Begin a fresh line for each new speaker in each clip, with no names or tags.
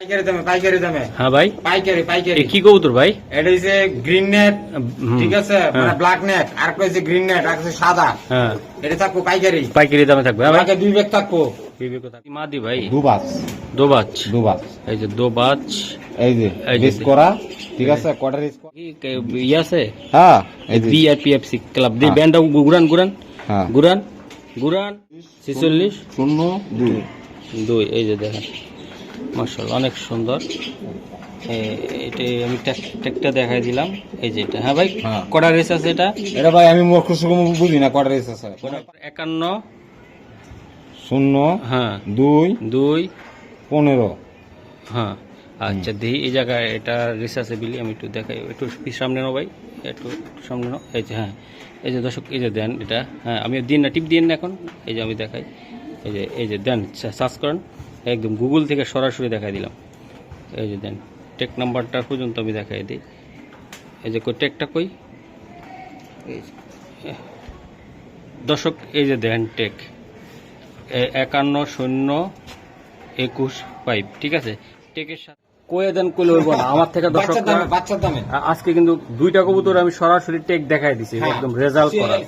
পাইকারি দামে পাইকারি দামে।
হ্যাঁ ভাই।
পাইকারি পাইকারি।
কি কবুতর ভাই?
এটা হচ্ছে গ্রিন নেট ঠিক আছে? মানে। ব্ল্যাক নেট আর একটা হচ্ছে গ্রিন নেট আর একটা সাদা।
হ্যাঁ।
এটা থাকব পাইকারি।
পাইকারি দামে থাকবে হ্যাঁ
আমাকে দুই ব্যাগ থাকব।
মাদি ভাই?
দুবাস
দোবাচ
দুবাস
এই যে দোবাচ
এই যে রিস করা ঠিক আছে? রিস
ই আছে?
হ্যাঁ এই যে
বিআইপিএফসি ক্লাব। ব্যান্ডটা গুরান গুরান
হ্যাঁ।
গুরান গুরান ছেচল্লিশ।
শূন্য দুই।
দুই এই যে দেখেন। মার্শাল অনেক সুন্দর। এটা আমি দেখাই দিলাম। এই যে এটা হ্যাঁ ভাই?
হ্যাঁ।
কটা রেস আছে এটা?
এটা ভাই আমি বুঝি না কটা রিস আছে।
একান্ন।
শূন্য।
হ্যাঁ।
দুই।
দুই।
পনেরো।
হ্যাঁ। আচ্ছা দেখি এই জায়গায় এটা রেস আছে বিলি আমি একটু দেখাই। একটু সামনে নাও ভাই একটু একটু সামনে নাও। এই যে হ্যাঁ। এই যে দর্শক এই যে দেন এটা হ্যাঁ। আমি দিন না টিপ দিন না এখন। এই যে আমি দেখাই। এই যে এই যে দেন সার্চ করেন। একদম গুগল থেকে সরাসরি দেখাই দিলাম। এই যে দেন, টেক নাম্বারটা পর্যন্ত আমি দেখাই দিই। এই যে কই, টেকটা কই? দর্শক, এই যে দেন, টেক। একান্ন শূন্য একুশ ফাইভ ঠিক আছে? টেকের সাথে কয়ে দেন কইলে হইব না। আমার থেকে দর্শক
বাচ্চার দামে।
আজকে কিন্তু দুইটা কবুতর আমি সরাসরি টেক দেখাই দিছি
হ্যাঁ।
একদম রেজাল্ট করা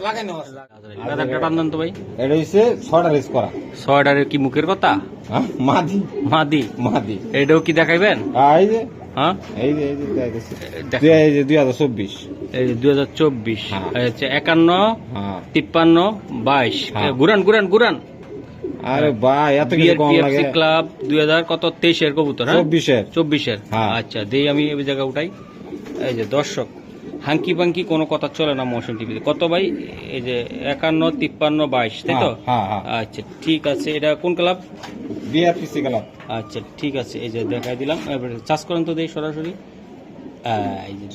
লাগানো আছে।
দেন তো ভাই।
এটা হচ্ছে ছটা রিস করা।
ছয়টারে কি মুখের কথা?
হ্যাঁ মাদি।
মাদি?
মাদি।
এটাও কি দেখাইবেন?
এই যে।
হ্যাঁ?
এই যে এই যে দুই- এই যে। দুই হাজার চব্বিশ।
এই যে দুই হাজার চব্বিশ।
হ্যাঁ।
হচ্ছে একান্ন তিপ্পান্ন বাইশ।
হ্যাঁ।
গুরান গুরান গুরান
আরে ভাই এত কিছু কম লাগে।
ক্লাব দুই হাজার কত? তেইশের কবুতর হ্যাঁ?
চব্বিশের।
চব্বিশের।
হ্যাঁ।
আচ্ছা দেই আমি এই জায়গা উঠাই। এই যে দর্শক হাঙ্কি পাঙ্কি কোনো কথা চলে না মোশন টিভিতে। কত ভাই? এই যে একান্ন তিপ্পান্ন বাইশ তাই তো?
হ্যাঁ, হ্যাঁ,
আচ্ছা ঠিক আছে। এটা কোন ক্লাব
বিআরপিসি গেলাম
আচ্ছা ঠিক আছে। এই যে দেখাই দিলাম। এবারে চাষ করেন তো দেই সরাসরি।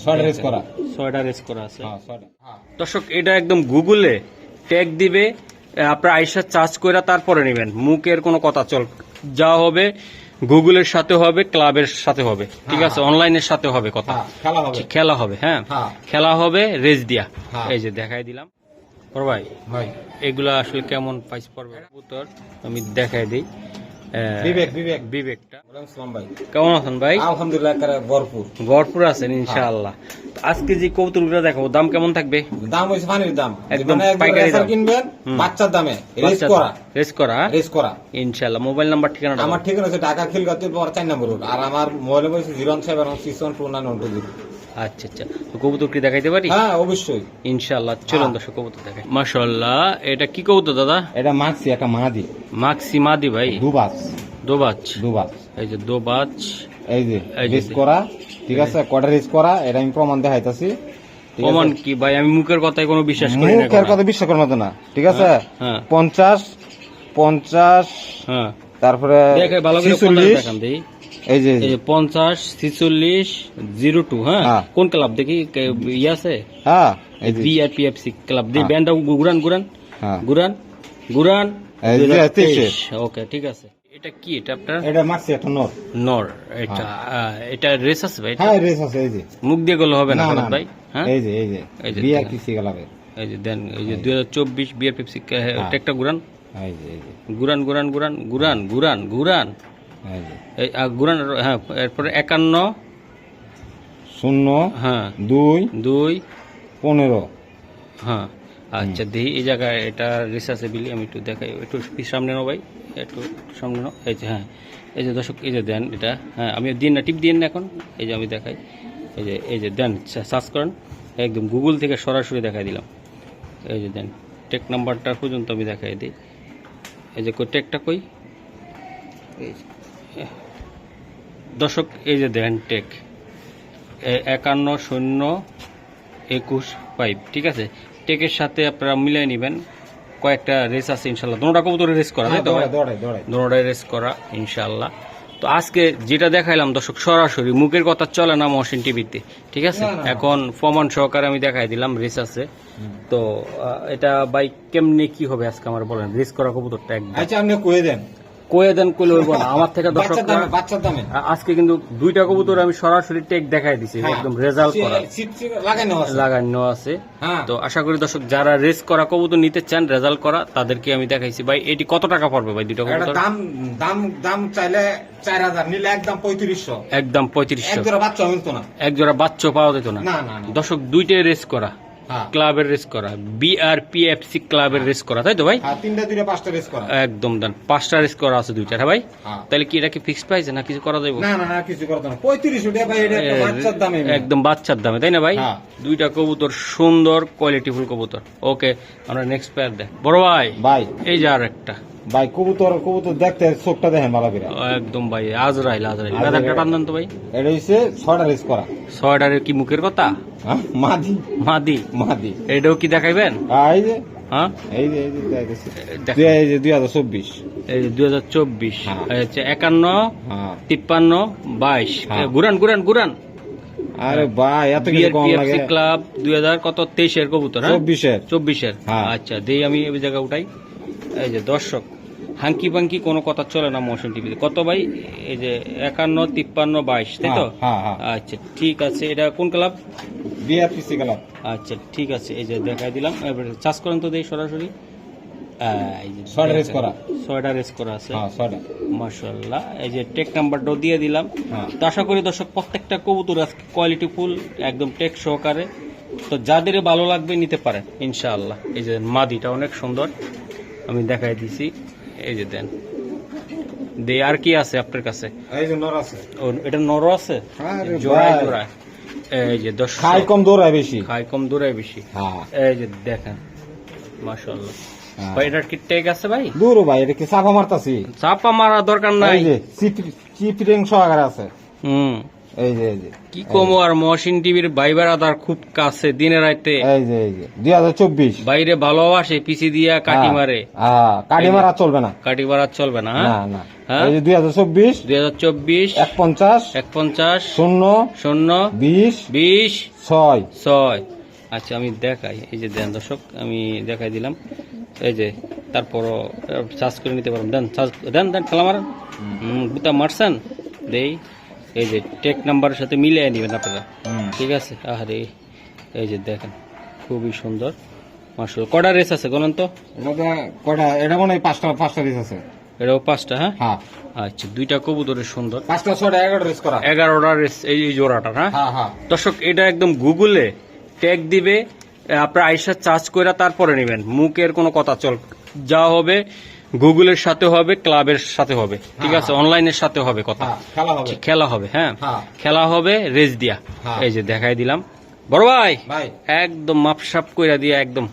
ছয়টা রেস করা।
ছয়টা রেস করা আছে।
হ্যাঁ হ্যাঁ।
দর্শক এটা একদম গুগলে ট্যাগ দিবে। আপনার আইসা চার্জ করে তারপরে নেবেন। মুখের কোনো কথা চল যা হবে গুগলের সাথে হবে ক্লাবের সাথে হবে। ঠিক আছে? অনলাইনের সাথে হবে কথা।
হ্যাঁ খেলা হবে।
হ্যাঁ?
হ্যাঁ।
খেলা হবে রেজ দিয়া
হ্যাঁ।
এই যে দেখাই দিলাম। ভাই এগুলা আসলে কেমন পাইস পড়বে? আমি দেখাই দিই।
বিবেক বিবেক।
বিবেকটা।
ওয়ালাইকুম আসসালাম ভাই।
কেমন আছেন ভাই?
আলহামদুলিল্লাহ ভরপুর।
ভরপুর আছেন ইনশাআল্লাহ। আজকে যে কবুতরগুলো দেখাবো দাম কেমন থাকবে?
দাম হয়েছে পানির দাম।
একদম পাইকারি দাম।
কিনবেন বাচ্চার দামে রেস করা।
রেস করা?
রেস করা।
ইনশাআল্লাহ মোবাইল নাম্বার ঠিকানা
আমার ঠিকানা হচ্ছে ঢাকা খিলগাতে পর চার নম্বর রোড। আর আমার মোবাইল বলছে zero seven six one two nine one two zero.
আচ্ছা আচ্ছা। কবুতর কি দেখাইতে পারি?
হ্যাঁ অবশ্যই।
ইনশাআল্লাহ চলুন
হ্যাঁ।
দর্শক কবুতর দেখাই। মাশাআল্লাহ এটা কি কবুতর দাদা?
এটা মাগছি একটা মাদি।
মাক্সি মাদি ভাই? এই যে দোবাচ।
এই যে রেস করা ঠিক আছে? রেস করা এটা আমি প্রমাণ দেখাইতাছি।
প্রমাণ কি ভাই? আমি মুখের কথায় কোনো বিশ্বাস করি না
মুখের কথা বিশ্বাস করার মতো না ঠিক আছে?
হ্যাঁ
পঞ্চাশ পঞ্চাশ
হ্যাঁ।
তারপরে
দেখে ভালো করে দেখান দেই
এই যে
পঞ্চাশ ছিচল্লিশ জিরো টু হ্যাঁ?
হ্যাঁ।
কোন ক্লাব দেখি? কে- ই আছে?
হ্যাঁ
বিআরপিএফসি ক্লাব। দিয়ে
হ্যাঁ।
ব্যান্ডটা গুরান গুরান।
হ্যাঁ।
গুরান গুরান।
এই যে
2023 ওকে ঠিক আছে। এটা কি? এটা আপনার?
এটা একটা নর।
নর এটা এটা রেস আছে ভাই?
হ্যাঁ রেস আছে এই যে।
মুখ দিয়ে গেলে হবে না ভাই? হ্যাঁ?
এই যে এই যে
দেখেন।
গেলাবে
এই যে দেন এই যে দুই হাজার চব্বিশ বিআরপিএফসি
হ্যাঁ।
একটা গুরান?
এই যে এই যে।
গুরান গুরান গুরান গুরান গুরান গুরান।
এই
গুরান হ্যাঁ এরপরে একান্ন।
শূন্য
হ্যাঁ।
দুই
দুই।
পনেরো।
হ্যাঁ আচ্ছা দেখি এই জায়গায় এটা রিসার্চে বিলি আমি একটু দেখাই একটু সামনে নাও ভাই একটু সামনে নাও। এই যে হ্যাঁ এই যে দর্শক এই যে দেন এটা হ্যাঁ আমি দিন না টিপ দিন না এখন এই যে আমি দেখাই এই যে এই যে দেন সার্চ করেন একদম গুগল থেকে সরাসরি দেখাই দিলাম। এই যে দেন টেক নাম্বারটা পর্যন্ত আমি দেখাই দিই। এই যে কই টেকটা কই? এই যে। দর্শক এই যে দেন টেক একান্ন শূন্য একুশ পাইপ ঠিক আছে? টেকের সাথে আপনারা মিলিয়ে নেবেন। কয়েকটা রেস আছে ইনশাল্লাহ। দুটা কবুতরের রেস করা তাই তো দুটাই রেস করা ইনশাল্লাহ। তো আজকে যেটা দেখাইলাম দর্শক সরাসরি মুখের কথা চলে না মহসিন টিভিতে ঠিক আছে। এখন প্রমাণ সহকারে আমি দেখাই দিলাম রেস আছে। তো এটা বাইক কেমনি কি হবে আজকে আমার বলেন? রেস করা কবুতরটা একদম।
আচ্ছা আপনি কয়ে দেন।
কয়ে দেন কইলে হইব না। আমার থেকে দর্শক আজকে কিন্তু দুইটা কবুতর আমি সরাসরি টেক দেখাই দিছি
হ্যাঁ।
একদম রেজাল্ট করা
লাগানো আছে। হ্যাঁ।
তো আশা করি দর্শক যারা রেস করা কবুতর নিতে চান রেজাল্ট করা তাদেরকে আমি দেখাইছি। ভাই এটি কত টাকা পড়বে ভাই দুইটা কবুতর?
দাম দাম দাম চাইলে চার হাজার নিলে একদম পঁয়ত্রিশশো।
একদম পঁয়ত্রিশশো।
এক জোড়া বাচ্চা মিলতো না।
এক জোড়া বাচ্চা পাওয়া যেত না। দর্শক দুইটাই রেস করা। ক্লাবের রেস করা বিআরপিএফসি ক্লাবের রেস করা তাই তো ভাই?
হ্যাঁ তিনটা দুইটা পাঁচটা রেস করা।
একদম দেন পাঁচটা রেস করা আছে দুইটা হ্যাঁ ভাই?
হ্যাঁ।
তাহলে কি এটা কি ফিক্সড প্রাইস না কিছু করা যাবে
না না না কিছু করা না। পঁয়ত্রিশশো টাকা ভাই এটা বাচ্চার দামে
একদম বাচ্চার দামে তাই না ভাই?
হ্যাঁ।
দুইটা কবুতর সুন্দর কোয়ালিটিফুল কবুতর। ওকে আমরা নেক্সট পেয়ার দেখ। বড় ভাই
ভাই।
এই যে আর একটা
ভাই কবুতর কবুতর দেখতে চোখটা দেখেন ভালো করে।
একদম ভাই আজরাইল আজরাইল।
আজরাইল।
একটা টান দেন তো ভাই।
এটা হচ্ছে ছয়টা রেস করা।
ছয়টারের কি মুখের কথা?
হ্যাঁ মাদি।
মাদি?
মাদি।
এটাও কি দেখাইবেন?
এই যে।
হ্যাঁ?
এই যে এই যে দুই- এই যে দুই হাজার চব্বিশ।
এই যে দুই হাজার চব্বিশ।
হ্যাঁ।
একান্ন
হ্যাঁ।
তিপ্পান্ন বাইশ।
হ্যাঁ।
গুরান
আরে ভাই এত কিছু কম লাগে।
ক্লাব দুই হাজার কত? তেইশের কবুতর হ্যাঁ?
চব্বিশের।
চব্বিশের।
হ্যাঁ।
আচ্ছা দেই আমি ওই জায়গা উঠাই। এই যে দর্শক হাঙ্কি পাঙ্কি কোনো কথা চলে না মোশন টিভিতে। কত ভাই? এই যে একান্ন তিপ্পান্ন বাইশ তাই তো?
হ্যাঁ, হ্যাঁ,
আচ্ছা ঠিক আছে। এটা কোন ক্লাব?
বিআরপিসি গেলাম
আচ্ছা ঠিক আছে। এই যে দেখাই দিলাম। এবারে চাষ করেন তো দেই সরাসরি।
ছয়টা রেস করা।
ছয়টা রেস করা আছে।
হ্যাঁ
মাশাল্লাহ এই যে টেক নাম্বারটাও দিয়ে দিলাম।
হ্যাঁ।
তো আশা করি দর্শক প্রত্যেকটা কবুতর আজকে কোয়ালিটি ফুল একদম টেক সহকারে। তো যাদের ভালো লাগবে নিতে পারেন ইনশাআল্লাহ। এই যে মাদিটা অনেক সুন্দর। আমি দেখাই দিছি। এই যে দেন। দে আর কি আছে আপনার কাছে?
এই যে নর আছে।
ও এটা নর আছে?
আরে
জোড়ায়। জোড়ায়। এই যে দর্শক
খাই কম দৌড়ায় বেশি।
খাই কম দূরায় বেশি।
হ্যাঁ।
এই যে দেখেন। মাশাল্লাহ
হ্যাঁ।
ভাই এটার কি টেক আছে ভাই?
দূর ভাই এটা কি চাপা মারতাছি?
চাপা মারা দরকার নাই।
এই যে চিপিং সহকারে আছে।
হুম।
এই যে এই যে।
কি কমো আর মহসিন টিভির আদার খুব কাছে দিনে রাইতে।
এই যে এই যে। দুই হাজার চব্বিশ।
বাইরে ভালোবাসে পিছি দিয়া কাটি মারে।
হ্যাঁ কাটি মারা চলবে না।
কাটি মারা চলবে না
না না।
হ্যাঁ?
এই যে দুই হাজার চব্বিশ
দুই হাজার চব্বিশ
এক পঞ্চাশ
এক পঞ্চাশ
শূন্য
শূন্য
বিশ
বিশ
ছয়।
ছয়। আচ্ছা আমি দেখাই। এই যে দেন দর্শক আমি দেখাই দিলাম। এই যে তারপরও চার্জ করে নিতে পারবেন দেন চার্জ দেন দেন খেলা মারেন। বুতা মারছেন? দেই। এই যে টেক নাম্বারের সাথে মিলিয়ে নেবেন আপনারা। ঠিক আছে? আরে এই যে দেখেন খুবই সুন্দর। মার্শাল কটা রেস আছে বলেন তো?
এটা কয়টা এটা মনে হয় পাঁচটা পাঁচটা রেস আছে।
এটাও পাঁচটা হ্যাঁ?
হ্যাঁ।
আচ্ছা দুইটা কবুতরের সুন্দর।
পাঁচটা ছয়টা এগারো রেস করা।
এগারোটা রেস এই এই জোড়াটা হ্যাঁ?
হ্যাঁ হ্যাঁ।
দর্শক এটা একদম গুগলে ট্যাগ দিবে আপনার আইসা চার্জ করে তারপরে নেবেন। মুখের কোনো কথা চল যা হবে গুগলের সাথে হবে ক্লাবের সাথে হবে। ঠিক আছে? অনলাইনের সাথে হবে কথা।
হ্যাঁ খেলা হবে।
হ্যাঁ?
হ্যাঁ।
খেলা হবে রেজ দিয়া
হ্যাঁ।
এই যে দেখাই দিলাম। বড় ভাই! একদম মাপসাপ কইরা দিয়া একদম।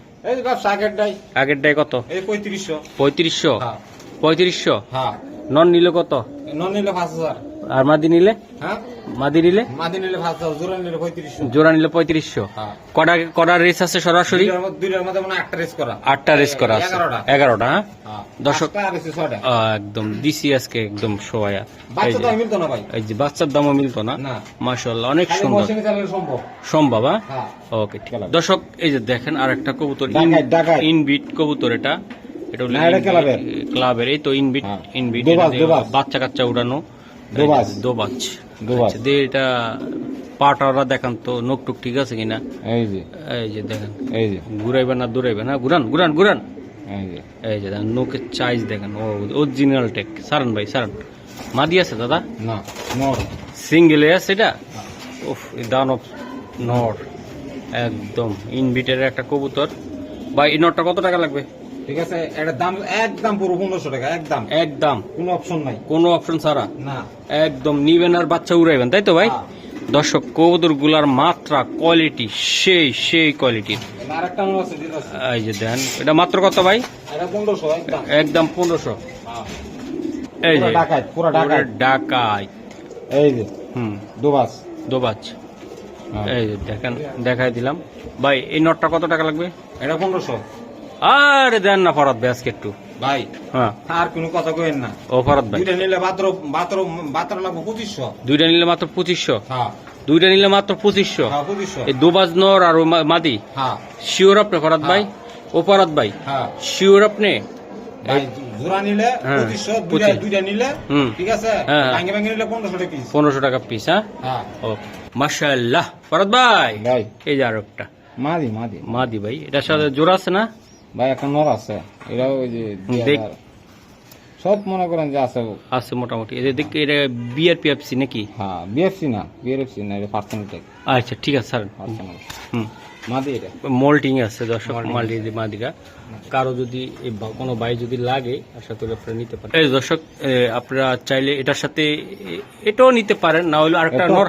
আগের ডাই কত?
পঁয়ত্রিশশো।
পঁয়ত্রিশশো?
হ্যাঁ।
পঁয়ত্রিশশো?
হ্যাঁ।
নন নিলে কত?
নন নিলে পাঁচ হাজার।
আর মাদি নিলে?
হ্যাঁ?
মাদি নিলে?
মাদি নিলে জোড়া নিলে পঁয়ত্রিশশো।
জোড়া নিলে পঁয়ত্রিশশো।
হ্যাঁ।
কটা কটা রেস আছে সরাসরি?
দুইটার মধ্যে- মানে আটটা রেস করা।
আটটা রেস করা আছে।
এগারোটা।
হ্যাঁ? দর্শক- আহ, একদম দিছি আজকে একদম সোয়া এই যে বাচ্চার দামও মিলতো না? মাশাল্লাহ অনেক সুন্দর।
সম্ভব।
সম্ভব ওকে ঠিক।
খেলা।
দর্শক এই যে দেখেন আর একটা কবুতর। ইনবিট কবুতর এটা।
এটা ক্লাবের।
এই তো ইনবিট। ইনবিট। বাচ্চা কাচ্চা উড়ানো।
দোবাজ।
এই যে দোবাজ।
দোবাজ।
আচ্ছা, দিয়ে এটা পাটারা দেখান তো নোক টুক ঠিক আছে কিনা?
এই যে।
এই যে দেখেন।
এই যে।
ঘুরাইবেন না হ্যাঁ ঘুরান ঘুরান ঘুরান।
এই যে।
এই যে দেখেন নোকের চাইজ দেখেন। ও অরিজিনাল টেক সারান ভাই সারান। মাদি আছে দাদা?
না নর।
সিঙ্গেল আছে এটা? উফ দানব নর। একদম ইনভিটের একটা কবুতর। ভাই এই নটটা কত টাকা লাগবে?
ঠিক আছে? এটার দাম একদম পুরো পনেরোশো টাকা একদম।
একদম।
কোনো অপশন নাই।
কোনো অপশন ছাড়া?
না।
একদম নিবেন আর বাচ্চা উড়াইবেন তাই তো ভাই?
হ্যাঁ।
দর্শক কবুতরগুলার মাত্রা কোয়ালিটি সেই সেই কোয়ালিটির
আছে।
এই যে দেন এটা মাত্র কত ভাই?
একদম।
পনেরোশো।
হ্যাঁ।
এই যে ডাকাই
এই যে
হুম। দোবাজ
হ্যাঁ।
এই যে দেখেন দেখাই দিলাম। ভাই এই নটটা কত টাকা লাগবে?
এটা পনেরোশো।
আরে দেন না ফরাদ ভাই আজকে একটু।
ভাই
হ্যাঁ।
আর কোনো কথা কইেন না।
ও ফরাদ ভাই।
দুইটা নিলে বাত্র বাত্র বাত্র লাগবো পঁচিশশো।
দুইটা নিলে মাত্র পঁচিশশো?
হ্যাঁ।
দুইটা নিলে মাত্র পঁচিশশো?
হ্যাঁ
এই দোবাজ নর আর মাদি?
হ্যাঁ।
শিওর আপনি ফরাদ ভাই? ও ফরাদ ভাই?
হ্যাঁ।
শিওর আপনি?
ভাই জোড়া নিলে
হ্যাঁ,
পঁচিশশো দুইটা দুইটা নিলে ঠিক আছে?
হ্যাঁ।
ভাঙ্গে ভাঙ্গে নিলে পনেরোশো টাকা পিস
পনেরোশো টাকা পিস হ্যাঁ?
হ্যাঁ।
ওকে মাশাআল্লাহ। ফরাদ ভাই?
ভাই।
এই যে আর একটা।
মাদি মাদি।
মাদি ভাই এটার সাথে জোড়া আছে না?
ভাই একটা নর আছে। এটাও ওই যে। সব মনে করেন যে আছে
আছে মোটামুটি। এটা দেখ এটা বিআরপিএফসি নাকি?
হ্যাঁ বিএফসি না বিএফসি না এটা পার্সোনাল টেক
আচ্ছা ঠিক আছে স্যার
পার্সোনাল
হুম।
মাদি এটা।
মোল্টিং আছে দর্শক মাল্টি মাদিরা। কারও যদি কোনো বাই যদি লাগে আশা করি আপনারা নিতে পারেন। এই দর্শক আপনারা চাইলে এটার সাথে এটাও নিতে পারেন না হলে আরেকটা নর।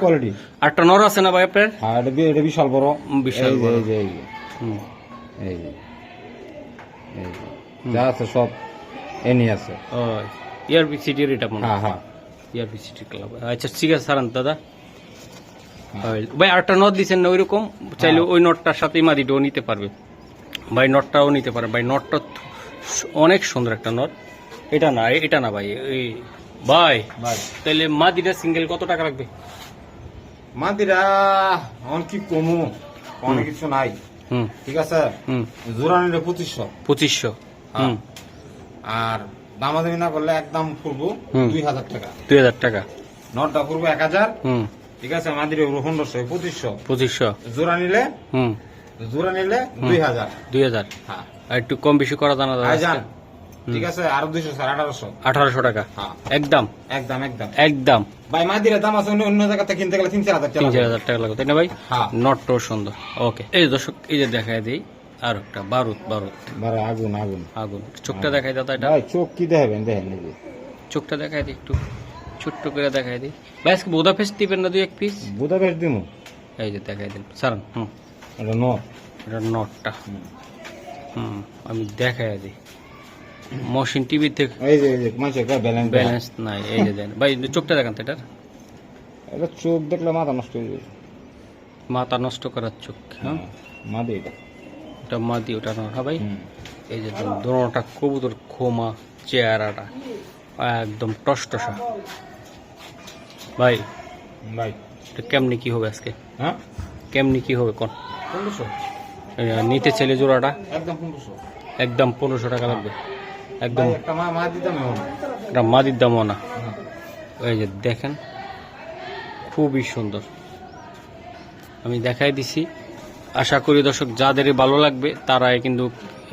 আরেকটা নর আছে না ভাই আপনার?
হ্যাঁ এটা বিশাল বড়
বিশাল বড়।
এই যে এই যে
হুম।
এই যে আছে সব এনি আছে।
ও ইয়ারবি সিটির এটা মনে
হ্যাঁ। হ্যাঁ
ইয়ারবি সিটি ক্লাব আচ্ছা ঠিক আছে সারান দাদা।
হ্যাঁ।
ভাই আরেকটা নট দিচ্ছেন না ওইরকম? চাইলে ওই নটটার সাথেই মাদিটাও নিতে পারবে। ভাই নটটাও নিতে পারে। ভাই নটটা অনেক সুন্দর একটা নট এটা না এ- এটা না ভাই এই ভাই
ভাই।
তাহলে মাদিটা সিঙ্গেল কত টাকা লাগবে
মাদিরা অন কি কমু? অনেক কিছু নাই। ঠিক আছে? নিলে পঁচিশশো।
পঁচিশশো। হুম।
আর দামাদামি না করলে একদম পূর্ব দুই হাজার টাকা।
দুই হাজার টাকা।
নটটা পূর্ব এক হাজার।
হুম।
ঠিক আছে? মাদিরে পনেরোশো পঁচিশশো।
পঁচিশশো।
জোড়া নিলে?
হুম।
জোড়া নিলে দুই হাজার।
দুই হাজার।
হ্যাঁ।
একটু কম বেশি করা জানা
আইজান ঠিক আছে? আরও দুইশো স্যার আঠারোশো।
আঠারোশো টাকা?
হ্যাঁ।
একদম?
একদম একদম।
একদম?
ভাই মাদিরে দাম আছে অন্য অন্য জায়গাতে কিনতে গেলে তিন চার হাজার
তিন
টাকা
চার হাজার টাকা লাগবে তাই না ভাই?
হ্যাঁ।
নটটাও সুন্দর। ওকে এই দর্শক এই যে দেখায় দিই আর একটা বারুদ বারুদ।
বারে আগুন আগুন।
আগুন। চোখটা দেখাই দাদা এটা।
ভাই চোখ কি দেখবেন? দেখেন
চোখটা দেখাই দিই একটু। ছোট্ট করে দেখাই দিই। ভাই আজকে বোদা ফেস দিবেন না দুই এক পিস
বুদাপেস্ট দিমু।
এই যে দেখাই দিন সারান হুম।
এটা নর
এটা নটটা হুম আমি দেখাই দিই। মশিন টিভি থেকে
এই যে মাসে ব্যালেন্স
ব্যালেন্স নাই এই যে দেন। ভাই চোখটা দেখান তো এটার।
এটা চোখ দেখলে মাথা নষ্ট হয়ে যাবে।
মাথা নষ্ট করার চোখ হ্যাঁ?
মাদি এটা।
ওটা মাদি ওটা নর হ্যাঁ ভাই? এই যে দোনোটা কবুতর খোমা চেহারাটা একদম টসটসা। ভাই
ভাই।
এটা কেমনি কি হবে আজকে?
হ্যাঁ?
কেমনি কি হবে কোন? নিতে ছেলে জোড়াটা?
একদম পনেরোশো।
একদম পনেরোশো টাকা লাগবে। একদম।
একটা
এটা মাদির দামও না এই যে দেখেন খুবই সুন্দর। আমি দেখাই দিছি। আশা করি দর্শক যাদের ভালো লাগবে তারাই কিন্তু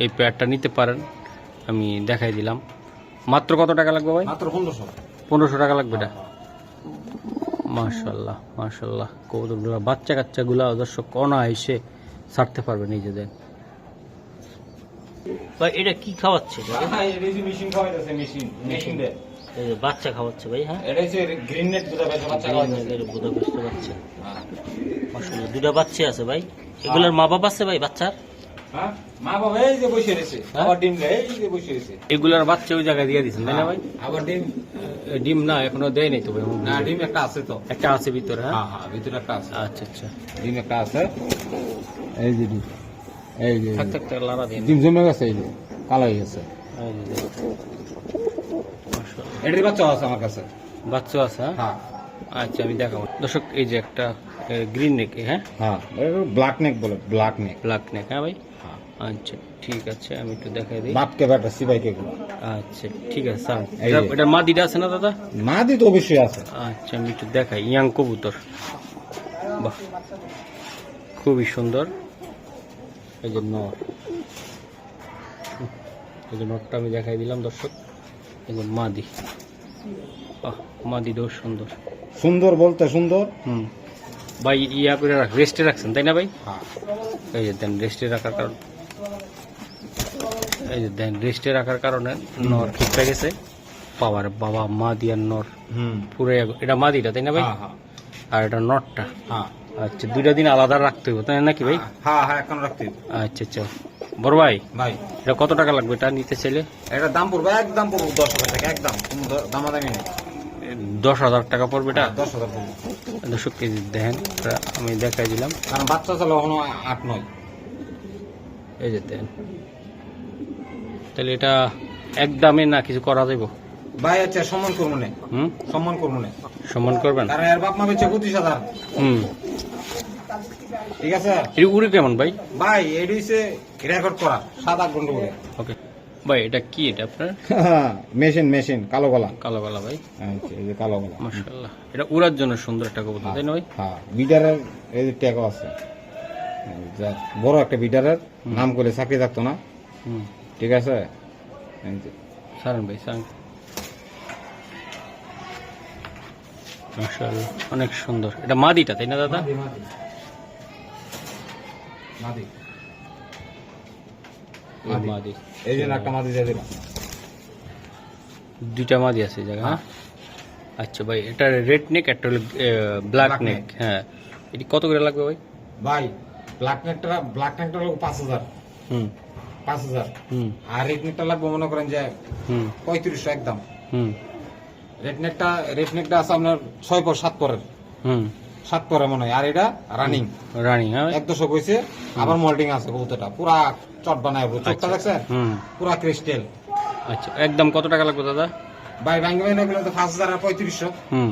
এই প্যাডটা নিতে পারেন। আমি দেখাই দিলাম। মাত্র কত টাকা লাগবে ভাই?
মাত্র পনেরোশো।
পনেরোশো টাকা লাগবে এটা? মার্শাল্লাহ মার্শাল্লাহ কবুতরগুলো বাচ্চা কাচ্চাগুলা দর্শক কনা এসে ছাড়তে পারবে নিজেদের। ভাই এটা কি খাওয়াচ্ছে
হ্যাঁ এটা হচ্ছে মেশিন খাওয়াইতেছে মেশিন মেশিন দে
বাচ্চা খাওয়াচ্ছে ভাই হ্যাঁ?
এটা হচ্ছে গ্রিন নেট বুদাপেস্ট বাচ্চা
বাচ্চা
হ্যাঁ।
দুটা বাচ্চা আছে ভাই। এগুলোর মা বাবা আছে ভাই বাচ্চার?
হ্যাঁ মা বাবা এই যে বসে রয়েছে আবার ডিম দেয়, এই যে বসে রয়েছে।
এগুলার বাচ্চা ওই জায়গায় দিয়ে দিচ্ছেন তাই না ভাই?
আবার ডিম।
ডিম না এখনও দেয় নাই তো ভাই
না ডিম একটা আছে তো।
একটা আছে ভিতরে হ্যাঁ?
হ্যাঁ হ্যাঁ ভিতরে একটা আছে।
আচ্ছা আচ্ছা।
ডিম একটা আছে। এই যে ডিম। এই যে ডিম জমে গেছে এই কালো হয়ে গেছে। এটার বাচ্চা আছে আমার কাছে।
বাচ্চা আছে হ্যাঁ?
হ্যাঁ।
আচ্ছা আমি দেখাবো। দর্শক এই যে একটা গ্রিন নেক হ্যাঁ?
হ্যাঁ ব্ল্যাক নেক বলে ব্ল্যাক নেক
ব্ল্যাক নেক হ্যাঁ ভাই?
হ্যাঁ।
আচ্ছা ঠিক আছে আমি একটু দেখাই দিই।
বাপকে বেটা সিবাইকে গুলো
আচ্ছা ঠিক আছে স্যার। এটা আছে না দাদা?
মাদি তো অবশ্যই আছে।
আচ্ছা আমি একটু দেখাই। ইয়াং কবুতর। বাহ খুবই সুন্দর। এই যে নর এই যে নরটা আমি দেখাই দিলাম দর্শক। এই যে মাদি। আহ মাদিটাও সুন্দর।
সুন্দর বলতে সুন্দর।
হুম। ভাই ইয়া করে রাখ রেস্টে রাখছেন তাই না ভাই?
হ্যাঁ।
এই যে দেন রেস্টে রাখার কারণ এই যে দেন রেস্টে রাখার কারণে নর ঠিক হয়ে গেছে। পাওয়ার বাবা মা দিয়ার নর।
হুম।
পুরো এটা মাদিটা তাই না ভাই?
হ্যাঁ হ্যাঁ।
আর এটা নটটা।
হ্যাঁ।
আচ্ছা দুইটা দিন আলাদা রাখতে হবে তাই নাকি ভাই?
হ্যাঁ হ্যাঁ এখন রাখতে হবে।
আচ্ছা আচ্ছা। বড় ভাই
ভাই।
এটা কত টাকা লাগবে এটা নিতে চাইলে?
এটা দাম পড়বে একদম পড়বে দশ হাজার টাকা একদম। দামাদামি নেই।
দশ হাজার টাকা পড়বে এটা?
দশ হাজার পড়বে।
দর্শক কেজি দেখেন আমি দেখাই দিলাম।
কারণ বাচ্চা চালে এখনও আট নয়।
এই যে দেন তাহলে এটা একদামে না কিছু করা যাইব?
ভাই আচ্ছা সম্মান করব না।
হুম?
সম্মান করব না।
সম্মান করবেন?
কারণ এর বাপ মা বেচে পঁচিশ হাজার।
হুম।
ঠিক আছে?
এটা উড়ে কেমন ভাই?
ভাই এটি হচ্ছে রেকর্ড করা সাত আট ঘণ্টা করে
ওকে। ভাই এটা কি এটা আপনার?
মেশিন মেশিন কালো গলা।
কালো গলা ভাই।
এই যে- কালো গলা।
মাশাআল্লাহ। এটা উড়ার জন্য সুন্দর একটা কবুতর তাই না ভাই?
হ্যাঁ বিডারের এই যে ট্যাগও আছে। বড় একটা বিডারের নাম করে চাকরি থাকতো না।
হুম।
ঠিক আছে?
সারেন ভাই সারেন মাশাআল্লাহ অনেক সুন্দর। এটা মাদিটা তাই না দাদা?
মাদি, মাদি।
এই
যে একটা মাদি দিয়ে দিলাম।
দুইটা মাদি আছে এই জায়গা হ্যাঁ? আচ্ছা ভাই এটা রেড নেক একটা হলো ব্ল্যাক নেক। হ্যাঁ। এটি কত করে লাগবে ভাই?
ভাই ব্ল্যাক নেকটা ব্ল্যাক নেকটা হলো পাঁচ হাজার।
হুম।
পাঁচ হাজার।
হুম।
আর রেড নেকটা লাগবে মনে করেন যে
হুম।
পঁয়ত্রিশশো একদম।
হুম।
রেড নেকটা রেড নেকটা আছে আপনার ছয় পর সাত পরের।
হুম।
সাত পরে মনে হয়। আর এটা রানিং
রানিং হ্যাঁ।
এক দশক হয়েছে আবার মোল্ডিং আছে কবুতরটা। পুরা চট বানায় পুরো। চোখটা
আচ্ছা।
দেখছেন?
হুম।
পুরা ক্রিস্টেল
আচ্ছা একদম কত টাকা লাগবে দাদা?
ভাই ভাঙ্গি ভাই গেলে তো পাঁচ হাজার আর পঁয়ত্রিশশো।
হুম।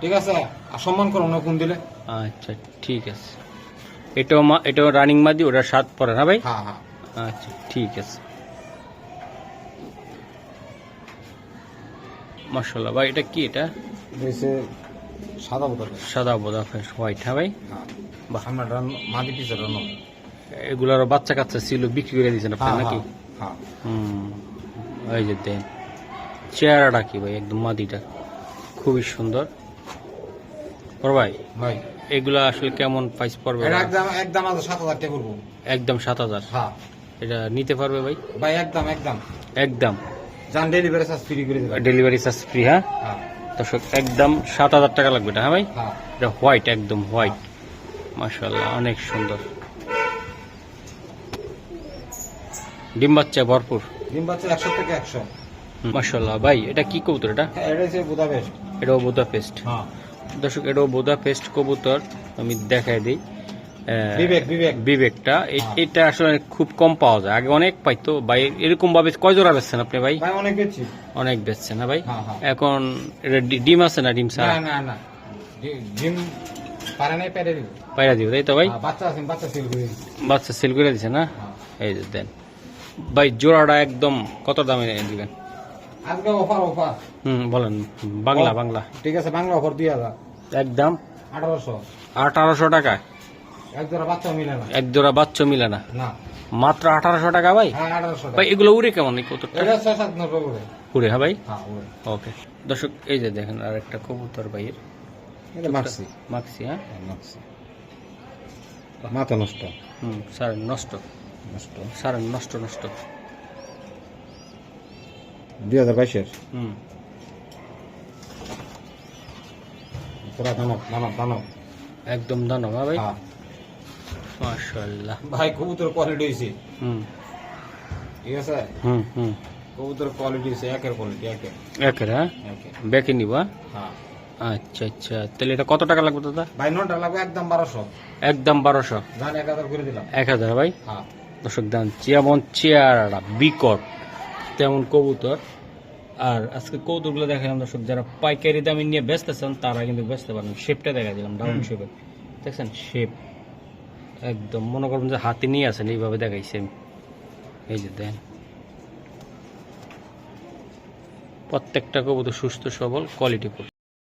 ঠিক আছে? আর সম্মান করো না কোন দিলে।
আচ্ছা ঠিক আছে। এটাও মা এটাও রানিং মাদি ওটা সাত পরে না ভাই?
হ্যাঁ হ্যাঁ।
আচ্ছা ঠিক আছে। মার্শাল্লাহ ভাই এটা কি এটা?
সাদা বোতল
সাদা বোদা ফ্রেশ হোয়াইট হ্যাঁ ভাই?
হ্যাঁ। মাদি রানো
এগুলোর বাচ্চা কাচ্চা ছিল বিক্রি করে দিয়েছেন আপনি
হ্যাঁ
নাকি?
হ্যাঁ
হুম এই যে দেন। চেহারাটা কি ভাই একদম মাদিটা। খুবই সুন্দর। ভাই
ভাই।
এগুলা আসলে কেমন প্রাইস পড়বে
একদম একদম আছে সাত হাজার টাকা করব
একদম সাত হাজার?
হ্যাঁ।
এটা নিতে পারবে ভাই?
ভাই একদম একদম।
একদম।
যান ডেলিভারি চার্জ ফ্রি করে দিলাম
ডেলিভারি চার্জ ফ্রি হ্যাঁ। দর্শক একদম সাত হাজার টাকা লাগবে এটা হ্যাঁ ভাই?
হ্যাঁ।
এটা হোয়াইট একদম হোয়াইট মাসাল্লাহ অনেক সুন্দর। ডিম বাচ্চা ভরপুর।
ডিম বাচ্চা একশো থেকে একশো।
মাসাল্লাহ ভাই এটা কি কবুতর এটা?
হ্যাঁ
এটাও বোদা পেস্ট
হ্যাঁ।
দর্শক এটাও বোদা পেস্ট কবুতর আমি দেখাই দিই। বিবেকটা। এটা আসলে খুব কম পাওয়া যায়। আগে অনেক পাইতো। ভাই এরকম ভাবে কয় জোড়া বেচছেন আপনি ভাই?
অনেক বেচছি।
অনেক বেচছেন না ভাই?
হ্যাঁ, হ্যাঁ।
এখন ডিম আছে না ডিম
না
ছাড়া
না। না ডিম দিব।
তাই তো ভাই?
হ্যাঁ, বাচ্চা সেল করে
দিছে। না। এই যে দেন। ভাই জোড়াটা একদম কত দামে দিবেন?
আজকে অফার অফার।
হুম বলেন। বাংলা বাংলা।
ঠিক আছে বাংলা অফার দুই হাজার।
একদম।
আঠারোশো।
আঠারোশো টাকা
এক জোড়া বাচ্চা মিলে না?
মাত্র আঠারোশো টাকা ভাই?
হ্যাঁ
ভাই এগুলো উড়ে কেমন? কত উড়ে হ্যাঁ ভাই?
হ্যাঁ
ওকে। দর্শক এই যে দেখেন আর একটা কবুতর ভাইয়ের।
মারছি
মাখছি হ্যাঁ?
হ্যাঁ, মাথা নষ্ট।
হুম স্যার নষ্ট।
নষ্ট।
স্যার নষ্ট নষ্ট।
দুই হাজার বাইশের।
হুম।
পুরা দানব দানব দানব।
একদম দানো হ্যাঁ ভাই?
হ্যাঁ ভাই কবুতর কোয়ালিটি হয়েছে
হুম।
ঠিক আছে?
হুম হুম।
কবুতর কোয়ালিটি হয়েছে একের কোয়ালিটি একের।
একের হ্যাঁ?
একের।
ব্যাকে নিবা
হ্যাঁ?
আচ্ছা আচ্ছা। তাহলে এটা কত টাকা লাগবে দাদা?
ভাই নটা লাগবে একদম বারোশো।
একদম বারোশো।
জান এক হাজার করে দিলাম।
এক হাজার ভাই?
হ্যাঁ।
দর্শক দান যেমন চেয়ারা বিকট তেমন কবুতর। আর আজকে কবুতরগুলো দেখালাম দর্শক যারা পাইকারি দামে নিয়ে বেচতেছেন তারা কিন্তু বেচতে পারেন শেপটা দেখা দিলাম ডাউন শেপে দেখছেন? শেপ একদম। মনে করবেন যে হাতি নিয়ে আসেন এইভাবে দেখাইছি আমি। এই যে দেন। প্রত্যেকটা কবুতর সুস্থ, সবল কোয়ালিটি